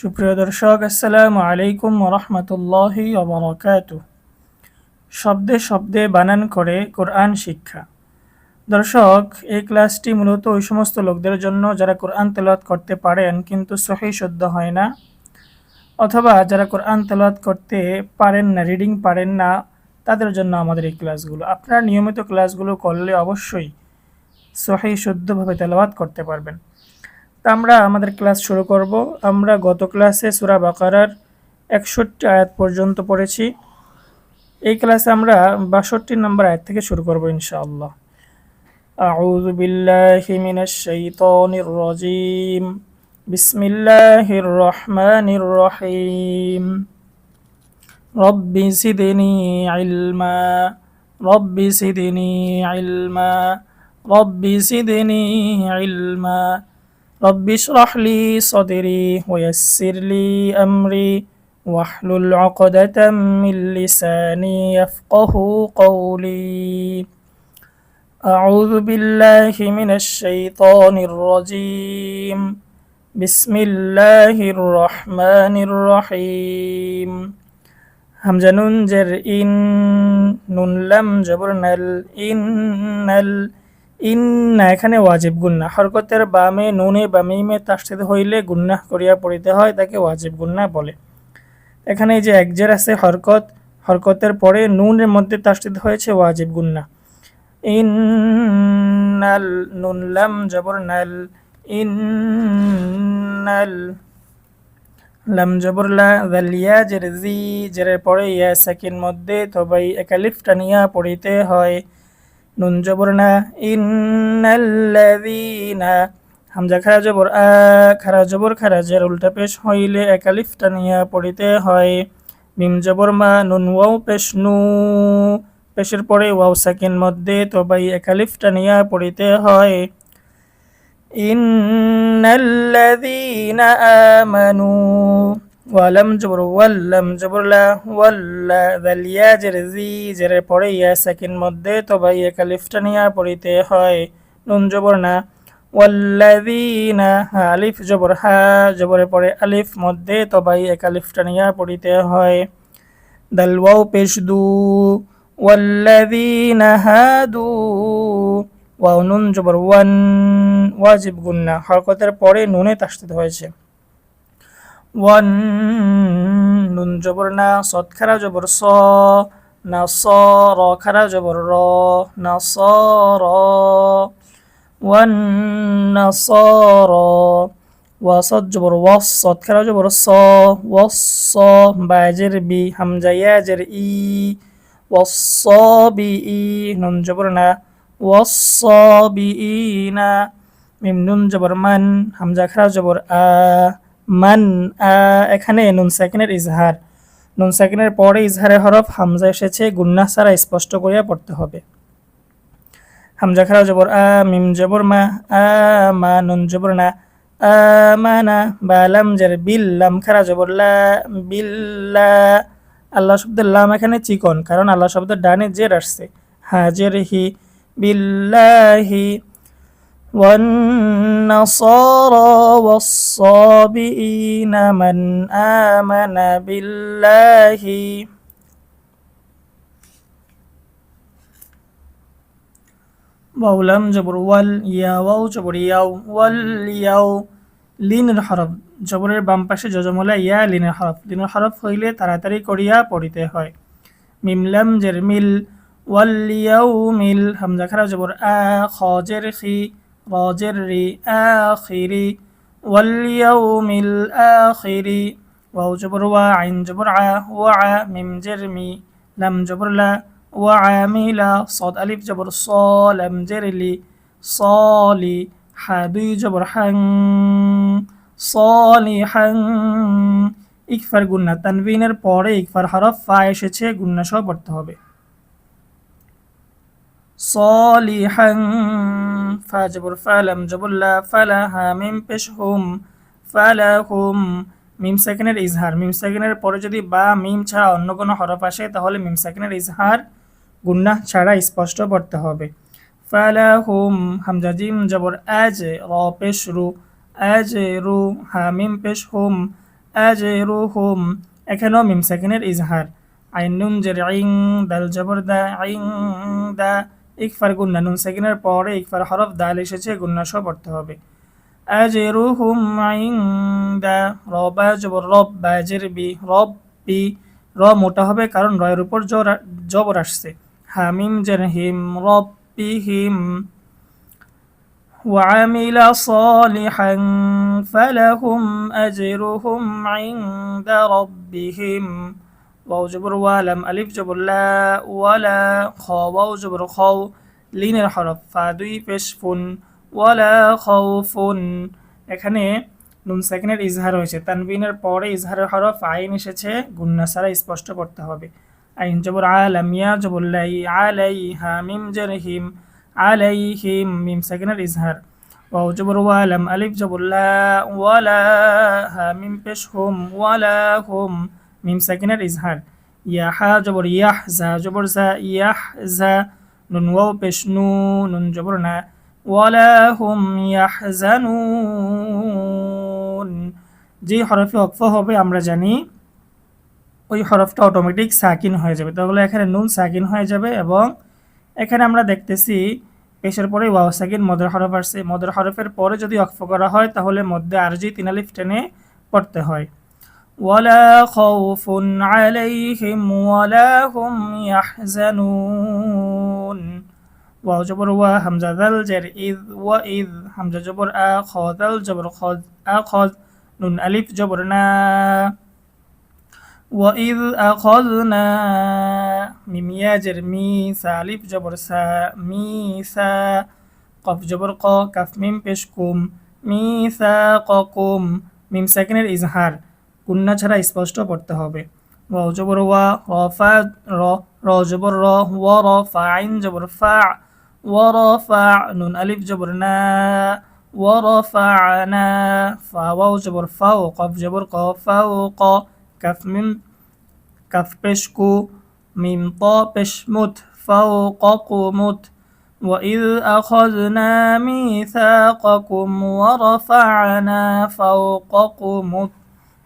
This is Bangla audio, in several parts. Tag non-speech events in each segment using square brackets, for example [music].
সুপ্রিয় দর্শক, আসসালামু আলাইকুম রহমতুল্লাহি অবরকাত শব্দে শব্দে বানান করে কোরআন শিক্ষা। দর্শক, এই ক্লাসটি মূলত ওই সমস্ত লোকদের জন্য যারা কোরআন তেলাওয়াত করতে পারেন কিন্তু সহি শুদ্ধ হয় না, অথবা যারা কোরআন তেলাওয়াত করতে পারেন না, রিডিং পারেন না, তাদের জন্য আমাদের এই ক্লাসগুলো। আপনারা নিয়মিত ক্লাসগুলো করলে অবশ্যই সহি শুদ্ধভাবে তেলাওয়াত করতে পারবেন। তা আমরা আমাদের ক্লাস শুরু করব আমরা গত ক্লাসে সুরা বাকারার একষট্টি আয়াত পর্যন্ত পড়েছি এই ক্লাসে আমরা বাষট্টি নম্বর আয়াত থেকে শুরু করব ইনশাআল্লাহ أعوذ بالله من الشيطان الرجيم بسم الله الرحمن الرحيم رب زدني علما رب زدني علما رب زدني علما رب اشرح لي صدري ويسر لي أمري واحلل عقدة من لساني يفقه قولي أعوذ بالله من الشيطان الرجيم بسم الله الرحمن الرحيم همزة نون جر إن نون لم جبر نل إن ইন্না, এখানে ওয়াজিব গুন্না। হরকতের বামে, নুনে বা মিমে তাস্তিদ হইলে গুন্নাহ করিয়া পড়িতে হয়, তাকে ওয়াজিব গুন্না বলে। এখানে যে একজের আছে, হরকত, হরকতের পরে নুনের মধ্যে তাস্তিদ হয়েছে ওয়াজিব গুন্না। ইন্নাল নুন লাম জবর নাল ইন্নাল লাম জবর লা জালিয়া জের জি জেরের পরে ইয়া সেকেন্ড মধ্যে তবে একালিফ টানিয়া পড়িতে হয়। নুন জবর না ইন্নাল্লাযীনা। হামজা খারা জবর আ খারা জবর খারা জের উল্টা পেশ হইলে একালিফ টানিয়া পড়িতে হয়। মিম জবর মা, নুন ওয়াও পেশ নু। পেশের পরে ওয়াও সেকেন্ড মধ্যে তবাই একালিফ টানিয়া পড়িতে হয়। ইন্নাল্লাযীনা আমানু। ওয়ালাম জবর, ওয়াল্লাম জবর, লা ওয়াল্লা দাল ইয়া জের জি জেরের পরে ইয়া সেকেন্ড মধ্যে তবে ইয়া কালিফটা নিয়া পড়িতে হয়। নুন জবর না। ওয়াল্লাযীনা আলিফ জবর, হা জবরের পরে আলিফ মধ্যে তবে ইয়া কালিফটা নিয়া পড়িতে হয়। দাল ওয়াও পেশ দু। ওয়াল্লাযীনা হাদু ওয়াও নুন জবর, ওয়ান, ওয়াজিব গুন্না হরকতের পরে নুনে তাসদিদ হয়েছে। ওয়ান, নুন জবর না, সৎ খারা জবর স, না স, র খারা জবর র, না স, র। ওয়ান, না স, র ওয়াসদ জবর ওয়াস সৎ খারা জবর স ওয়াস স, বাজের বি, হামজা ইয়াজের ই ওয়াস বি, ই, নুন জবর না ওয়াস বি, ই, না। মিম নুন জবর মান, হামজা খারা জবর আ। মান এখানে নুন সেকেন্ডের ইজহার। নুন সেকেন্ডের পরে ইজহারের হরফ হামজা এসেছে, গুন্না ছাড়া স্পষ্ট করিয়া পড়তে হবে। হামজা খারাপ জবর, আ, মিম জবর, মা, আ, মা, নুন জবর, না, আ মানা বা, লাম, জের বিল্লাম খারা জবর, লা বিল্লা আল্লাহ শব্দের লাম এখানে চিকন, কারণ আল্লাহ শব্দের ডানে জের আসছে। হাজের হি, বিল্লাহি। والنصارى والصابئين من آمن بالله ওয়াউলাম জবর ওয়াল ইয়া ওয়াও জবর ইয়াও ওয়াল ইয়াও লিনের হরফ জবরের বাম পাশে যজমলা ইয়া লিনের হরফ লিনের হরফ হইলে তাড়াতাড়ি করিয়া পড়িতে হয় মিমলাম জের মিল ওয়াল ইয়াও মিল হামজা খারা জবর আ খজের খি راجر آخر واليوم الآخر واو جبر وعين جبر ع وع ميم جرمي لم جبر لا وعامل صاد ألف جبر صا لم جرلي صالي حدي جبر حن صالحا ইকফার গুন্না তানবিনের পরে ইকফার হরফ ফা এসেছে গুন্না সহ পড়তে হবে صالحا فاجبر فلم جبلا فلها মিম পেশ হুম ফালাহুম মিম সেকেন্ডের ইজহার মিম সেকেন্ডের পরে যদি বা মিম ছাড়া অন্য কোনো হরফ আসে তাহলে মিম সেকেন্ডের ইজহার গুন্না ছাড়া স্পষ্ট পড়তে হবে ফালাহুম হামজা জিম জবর আজ র পেশ রু আজ রু হা মিম পেশ হুম আজরুহুম এখানেও মিম সেকেন্ডের ইজহার আইন নুন জের আইং দাল জবর দা আইং দা ইকফার গুন্না নুন সেকেন্ডের পরে ইকফার হরফ দাল এসেছে গুন্না সহ পড়তে হবে আজরুহুম আইং দা রবা জবর রব বাজের বি রব বি র মোটা হবে কারণ রয়ের উপর জর জবর আসছে হামিম জের হিম রব্বিহিম وعمل صالحا فلهم أجرهم عند ربهم ওয়াও জবর ওয়ালাম আলিফ জবর লা ওয়ালা খ ওয়াও জবর খাও লিনের হরফ ফা দুই পেশ ফুন ওয়ালা খাও ফুন এখানে নুন সেকেন্ডের ইজহার হয়েছে। তানবিনের পরে ইজহারের হরফ আইন এসেছে। গুন্না সারা স্পষ্ট করতে হবে। আইন জবর আলাম, ইয়া জবর লাই আলাই হা মিম জের হিম আলাই হিম মিম সেকেন্ডের ইজহার। ওয়াও জবর ওয়ালাম, আলিফ জবর ওয়ালা হা মিম পেশ হুম ওয়ালা হুম মিম সেকেন্ডের ইজহার ইয়া হা জবর ইয়াহ জা, জবর জা, ইয়াহ জা, নুন ওয়াও পেশ নু, নুন জবর না। ওয়ালা হুম ইয়াহজানুন যে হরফে অক্ফ হবে, আমরা জানি ওই হরফটা অটোমেটিক সাকিন হয়ে যাবে। তাহলে এখানে নুন সাকিন হয়ে যাবে এবং এখানে আমরা দেখতেছি পেশের পরে ওয়াও সাকিন, মদের হরফ আসছে। মদের হরফের পরে যদি অক্ফ করা হয়, তাহলে মধ্যে আরজি তিনালিফ টেনে পড়তে হয়। ولا خوف عليهم ولا هم يحزنون. واو جبر و همزة ذا الجر إذ وإذ همزة جبر أخذ ذل جبر خذ أخذ نون ألف جبرنا. وإذ أخذنا ميم ياجر ميسا ألف جبر سا ميسا قف جبر قا كف ميم بشكم ميثاقكم ميم ساكن الإزهار. কুন্না ছাড়া স্পষ্ট পড়তে হবে ওয়াও জবর ওয়া রফা র র জবর র ওয়া র ফা আইন জবর ফা ওয়া র ফা নুন আলিফ জবর না ওয়া র ফা না ফা ওয়াও জবর ফাও কফ জবর ক ফাও ক كف ميم كف بشكو ميم طا بشمت فوقكمت وإذ أخذنا ميثاقكم ورفعنا فوقكم طاوا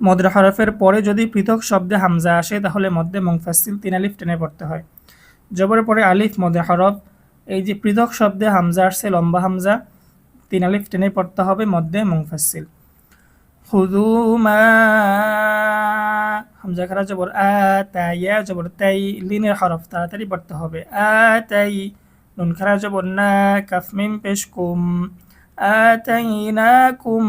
মদ্র হরফের পরে যদি পৃথক শব্দে হামজা আসে, তাহলে মধ্যে মুংফাসিল তিন আলিফ টেনে পড়তে হয়। জবরের পরে আলিফ মধ্যে হরফ, এই যে পৃথক শব্দে হামজা আসছে, লম্বা হামজা, তিন আলিফ টেনে পড়তে হবে মধ্যে মুংফাসিল খুদু মা, হামজা খারা জবর আ তাইয়া জবর তাই, লিনের হরফ তাড়াতাড়ি পড়তে হবে। আ, তাই, নুন খারা জবর না কাফমিম পেশ কুম। আ, তাই, না কুম।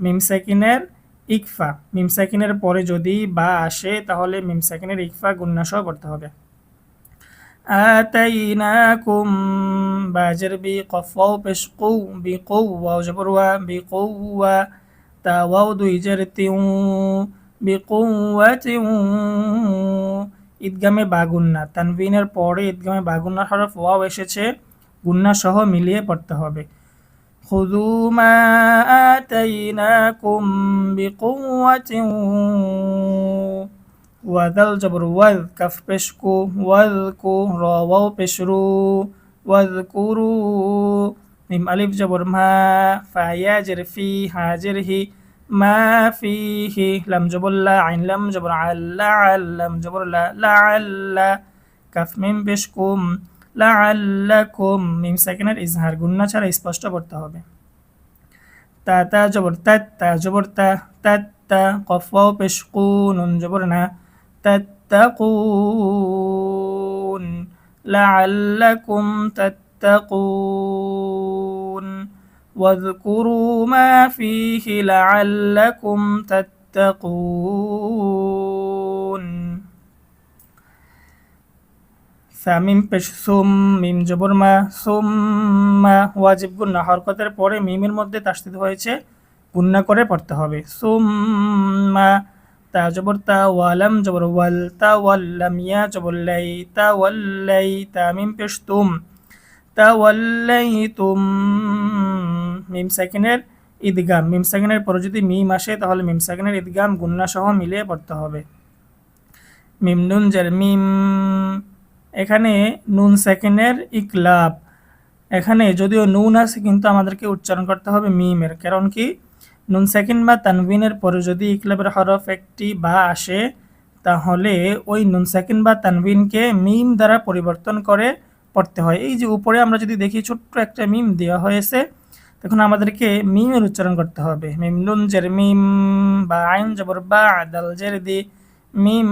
মিম সেকিনের ইকফা মিম সেকিনের পরে যদি বা আসে তাহলে মিম সেকিনের ইকফা গুন্না সহ পড়তে হবে آتيناكم باجر بقفو بشقو بقوة وجبروا بقوة تاواو দুইজারতি বিকুওয়াতি ঈদগামে বাগুন্না তানবিনের পরে ঈদগামে বাগুন্নার হরফ ওয়াও এসেছে গুন্না সহ মিলিয়ে পড়তে হবে খুদু মা আতাইনাকুম বিকুওয়াতিন ওয়াদাল জবর ওয়াদ কাফ পেশকু ওয়াদকু র ওয়াও পেশরু ওয়াদকুরু মিম আলিফ জবর মা ফায়া জের ফি হাজের হি মা ফিহি লাম জবর লা আইন লাম জবর আল্লা আল্লাম জবর লা লা আল্লা কাফ মিম পেশকুম লা আল্লাকুম মিম সেকেন্ডের ইজহার গুন্না ছাড়া স্পষ্ট করতে হবে তা তা জবর তা তা জবর তা তা তা কফ ওয়াও পেশকু নুন জবর না تتقون لعلكم تتقون واذكروا ما فيه لعلكم تتقون সামিম পেশ সুম, মিম জবর মা, সুম মা, ওয়াজিব গুন্না। হরকতের পরে মিমের মধ্যে তাস্তিত হয়েছে, গুন্না করে পড়তে হবে। সুম মা, তা জবর তা ওয়ালাম জবর ওয়াল, তা ওয়াল্লাম ইয়া জবর লাই, তা ওয়াল্লাই তা মিম পেশ তুম তা ওয়াল্লাই তুম। মিম সেকেন্ডের ঈদগাম। মিম সেকেন্ডের পরে যদি মিম আসে, তাহলে মিম সেকেন্ডের ঈদগাম, গুন্না সহ মিলিয়ে পড়তে হবে। মিম নুন জের মিম। এখানে নুন সেকেন্ডের ইকলাব। এখানে যদিও নুন আছে, কিন্তু আমাদেরকে উচ্চারণ করতে হবে মিমের। কারণ কি? নুন সেকেন্ড বা তানবিনের পরে যদি ইকলাবের হরফ একটি বা আসে, তাহলে ওই নুন সেকেন্ড বা তানবিনকে মিম দ্বারা পরিবর্তন করে পড়তে হয়। এই যে উপরে আমরা যদি দেখি, ছোট্ট একটা মিম দেওয়া হয়েছে, তখন আমাদেরকে মিমের উচ্চারণ করতে হবে। মিম নুন জের মিম বা আইন জবর বা দাল জের দি। من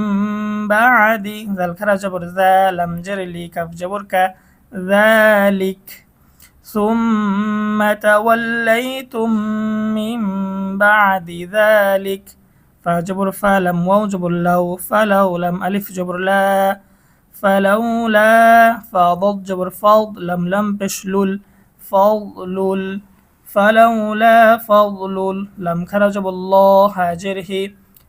بعد. ذل كرا جبر ذا لم جر لي كف جبر ك ذلك. ثم توليتم من بعد ذلك. فجبر فلم واو جبر لو فلو لم ألف جبر لا فلولا فضض جبر فض لم لم بشلل فضلل فلولا فضل لم كرجب الله هاجره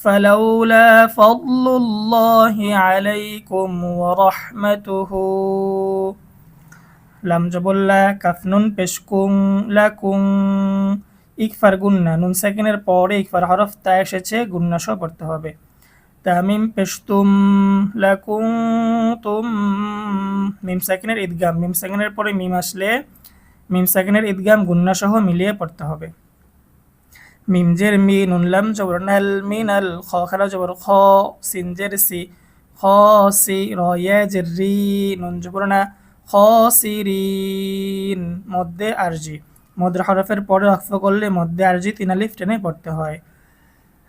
فلولا فضل الله عليكم ورحمته লাম জবল্লা কাফনুন পেশকুং লাকুং ইকফার গুন্না নুন সেকেন্ডের পরে ইকফার হরফ তা এসেছে গুন্না সহ পড়তে হবে তামিম পেশতুম লাকুং তুম মিম সেকেন্ডের ঈদগাম মিম সেকেন্ডের পরে মিম আসলে মিম সেকেন্ডের ঈদগাম গুন্না সহ মিলিয়ে পড়তে হবে মিম জের মি নুনলাম জবর নাল মিনাল খ খারা জবর খ সিনজের সি খ সি রয়া জের রি নুন জবর না খসিরিন মধ্যে আরজি মদ্রা হরফের পরে অক্ফ করলে মধ্যে আরজি তিন আলিফ টেনে পড়তে হয়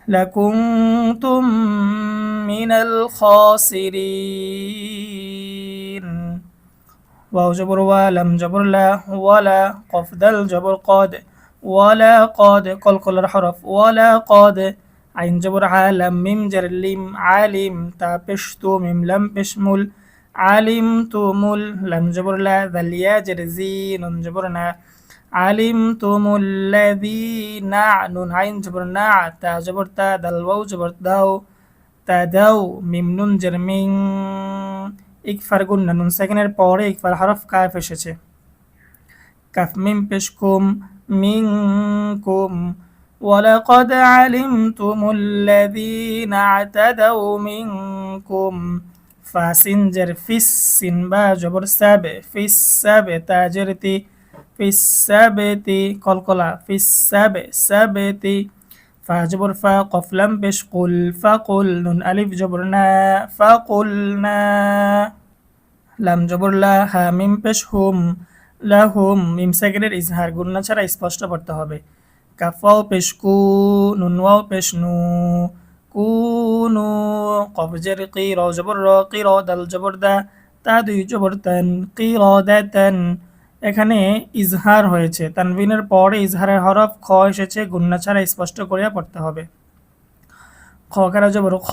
لكنتم من الخاسرين واو جبر ولم جبر لا ولا قف دل جبر قاد ওয়ালা কদ কলকলার হরফ, ওয়ালা কদ, আইন জবর আলাম, মিম জারলিম আলিম, তা পেশ তু, মিম লাম পেশ মুল, আলিম তুমুল লাম জবর লা দালিয়া জার জি, নুন জবর না, আলিম তুমুল লাদি না, নুন আইন জবর না, তা জবর তা, দাল জবর দাও, তা দাও, মিম নুন জার ইকফার গুন নুন সেকেন্ডের পরে ইকফার হরফ কাফ এসেছে। কাফ, মিম পেশ কুম منكم ولقد علمتم الذين اعتدوا منكم. فاسنجر في السنبا جبر سب في السب تاجرتي في السبت قل في السب سبتي فاجبر فقف لم بش قل فقل نون ألف جبرنا فقلنا لم جبر لا هامم بشهم. হা মিম লা হুম মিম ইজহার গুন্না ছাড়া স্পষ্ট করতে হবে। কাফাও পেশ কু, নুনওয়াও পেশ নু। কুনু কবজের কির জবর র কির দাল জবর দা তা দুই জবর তান কির দাতান এখানে ইজহার হয়েছে। তানবিনের পরে ইজহারের হরফ খ এসেছে গুন্না ছাড়া স্পষ্ট করিয়া পড়তে হবে। খ কারা জবর? খ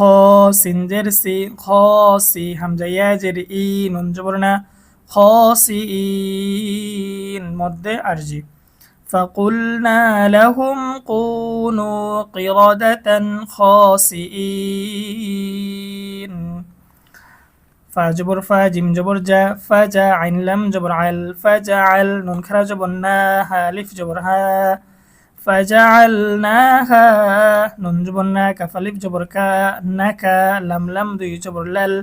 সিনজের সি, খ, সি, হামজা ইয়াজের ই, নুন জবর না। খ সি ইন মধ্যে আরজি فقلنا لهم كونوا قردة خاسئين فجبر فاجم جبر جا فجا عين لم جبر عل فجعل نون خرا جبر ناها لف جبر ها فجعلناها نون جبر ناك فلف جبر كا نكا لم لم দুই জবর লাল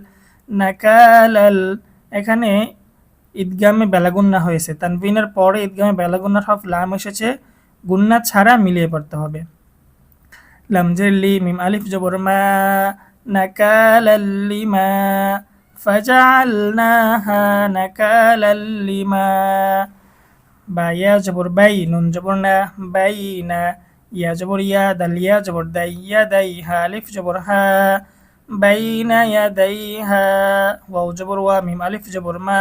নাকালাল এখানে ঈদগামে বেলাগুন্না হয়েছে। তানভিনের পরে ঈদগামে বেলাগুন্নার হফ লাম এসেছে। গুন্না ছাড়া মিলিয়ে পড়তে হবে। লামজের লি, মিম আলিফ জবরমা মা নাকালাল্লি মা ফাজালনাহা নাকালাল্লি মা। বা ইয়া জবর বাই, নুন জবর না, বাই না। ইয়া জবর ইয়া দালিয়া জবর দাইয়া দাই হা, আলিফ জবর হা বাইনা ইয়া দাই হা। ওয়াও জবর ওয়া, মিম আলিফ জবর মা।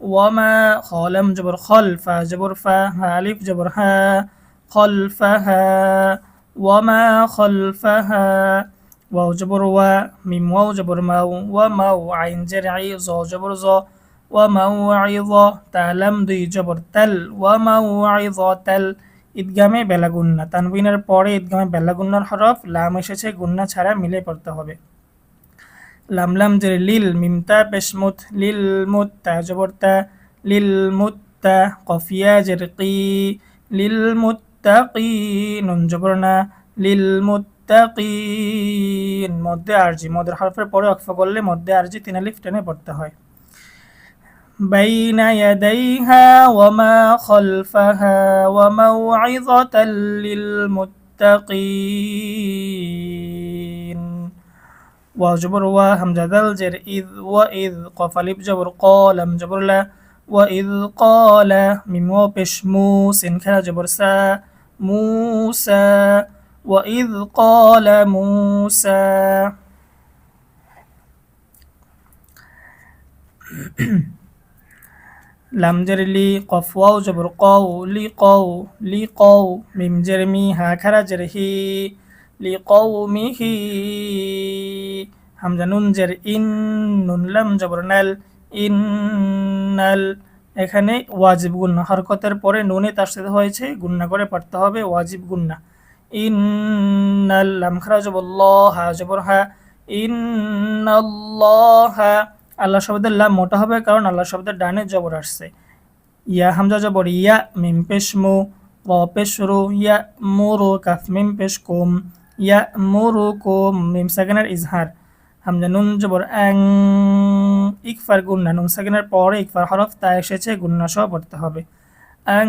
ওয়ামা খলম জবর খলফা জবর ফা হা আলিফ জবর হা খলফাহা ওয়ামা খলফাহা ওয়াও জবর ওয়া মিম ওয়াও জবর মাউ ওয়া মাউ আইন জের আই জ জবর জ ওয়া মাউ আই জ তালাম দুই জবর তেল ওয়া মাউ আই জ তাল ঈদগামে বেলাগুন্না। তানবিনের পরে ঈদগামে বেলাগুন্নার হরফ লাম এসেছে, গুন্না ছাড়া মিলে পড়তে হবে। লাম লাম জের লিল মিমতা পেশমুত লিল মুত্তা জবর তা লিল মুত্তা কফিয়া জের কি লিল মুত্তাকি নুন জবর না লিল মুত্তাকিন মধ্যে আরজি মদের হরফের পরে অক্ফ করলে মধ্যে আরজি তিন আলিফ টেনে পড়তে হয় بين يديها وما خلفها وموعظة للمتقين وجبر وهمزة ذا إذ وإذ قف جبر قال جبر لا وإذ قال ميم وبش موس كلا جبر سا موسى وإذ قال موسى. [clears throat] لم جر لي قف واو جبر قو لي قو لي قو ميم جرمي هكذا جره لقومه হামজা নুন জের ইন, নুন লাম জবর নাল, ইন নাল। এখানে ওয়াজিব গুন্না। হরকতের পরে নুনে তার সাথে হয়েছে, গুন্না করে পড়তে হবে, ওয়াজিব গুন্না। ইন্নাল লাম খারা জবর ল হা জবর হা ইন্নাল্লাহা আল্লাহ শব্দের লাম মোটা হবে কারণ আল্লাহ শব্দের ডানে জবর আসছে। ইয়া হামজা জবর, ইয়া মিম পেশ মু র পেশ রু, ইয়া মোরো কাফ মিম পেশ কুম, ইয়া মোরো কুম, মিম সেকেন্ডের ইজহার। হামজা নুন জবর অ্যাং ইকফার গুন্না নুন। সেকেন্ডের পরে ইকফার হরফ তা এসেছে, গুন্না সহ পড়তে হবে। অ্যাং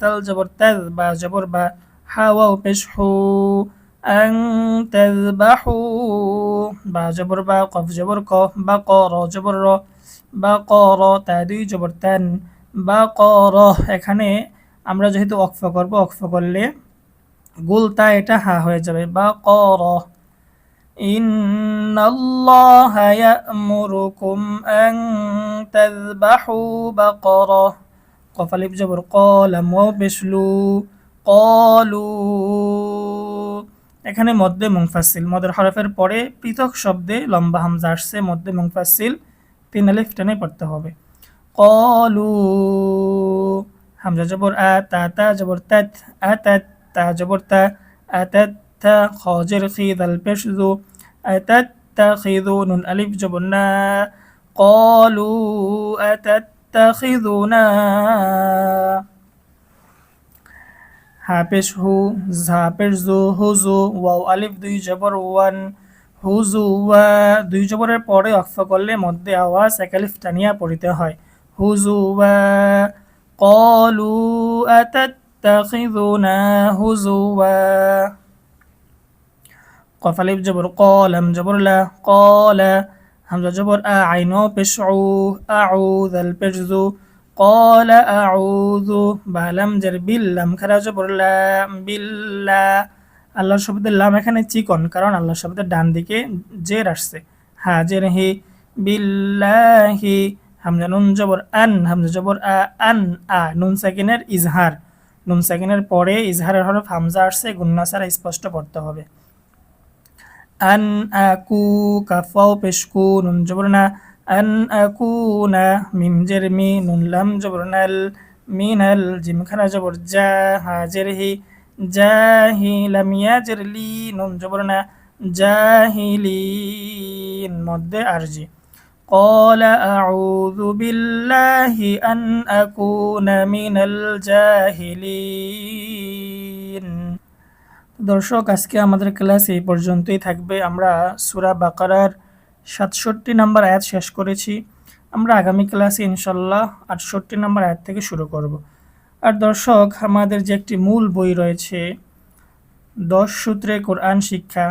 তাল জবর তেজ বা জবর বা হাওয়াও পেশ, হু। অ্যাং তেজ, বা, হু। বা জবর বা, কফ জবর কফ বা, ক, র জবর, র। বা, ক, র, তা, দুই জবর, তেন। বা, ক, র, এখানে আমরা যেহেতু অক্ফ করব অক্ফ করলে গুলতা এটা, হা হয়ে যাবে। বা, ক, র إن الله يأمركم أن تذبحوا بقرة قفل جبر قال وبشلو قالوا এখানে মধ্যে মুংফাসিল মদের হরফের পরে পৃথক শব্দে লম্বা হামজা আসছে মধ্যে মুংফাসিল তিন আলিফ টেনে পড়তে হবে কলু হামজা জবর আ তা তা জবর তাত আ তাত তা জবর তা আ নুন আলিফ জবর না কলু আ তাত তাখিদুনা হাপেশ হু ঝাপের জু হুজু ওয়াও আলিফ দুই জবর ওয়ান হুজু ওয়া দুই জবরের পরে অক্ফ করলে মধ্যে আওয়াজ এক আলিফ টানিয়া পড়িতে হয় হুজু ওয়া কলু আতাত্তাখিযুনা হুজুওয়া কফ আলিফ জবর কলাম জবর লা কলা হামজা জবর আ আইন পেশ উ আউ দাল পেশ জু قال أعوذ বালাম জের বিল্লাম খারা জবর লাম বিল্লা আল্লাহর শব্দের লাম এখানে চিকন কারণ আল্লাহ শব্দের ডান দিকে জের আসছে হা জের হি বিল্লাহি হামজা নুন জবর আন হামজা জবর আ আন আ নুন সাকিনের ইজহার নুন সাকিনের পরে ইজহারের হরফ হামজা আসছে গুন্না ছাড়া স্পষ্ট পড়তে হবে আন আকু কাফাও পেশকু নুন জবর না আন আকুনা মিম জের মি নুন লাম জবর নাল মিনাল জিম খানা জবর জা হাজের হি জাহি লাম ইয়াজের লি নুন জবর না জাহিলিন মধ্যে আরজি قال أعوذ بالله أن أكون من الجاهلين দর্শক, আজকে আমাদের ক্লাস এই পর্যন্তই থাকবে। আমরা সুরা বাকারার সাতষট্টি নাম্বার আয়াত শেষ করেছি। আমরা আগামী ক্লাসে ইনশাল্লাহ আটষট্টি নাম্বার আয়াত থেকে শুরু করব। আর দর্শক, আমাদের যে একটি মূল বই রয়েছে, দশ সূত্রে কোরআন শিক্ষা,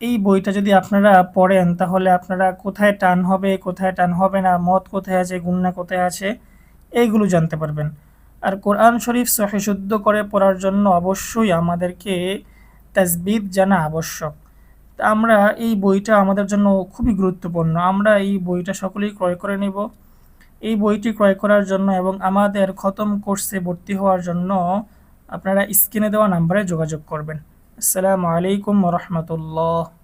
এই বইটা যদি আপনারা পড়েন, তাহলে আপনারা কোথায় টান হবে, কোথায় টান হবে না, মত কোথায় আছে গুন্না কোথায় আছে, এইগুলো জানতে পারবেন। আর কোরআন শরীফ সহে শুদ্ধ করে পড়ার জন্য অবশ্যই আমাদেরকে তাজবিদ জানা আবশ্যক। তা আমরা এই বইটা আমাদের জন্য খুবই গুরুত্বপূর্ণ। আমরা এই বইটা সকলেই ক্রয় করে নেব। এই বইটি ক্রয় করার জন্য এবং আমাদের খতম কোর্সে ভর্তি হওয়ার জন্য আপনারা স্ক্রিনে দেওয়া নাম্বারে যোগাযোগ করবেন। আসসালামু আলাইকুম রহমতুল্লাহ।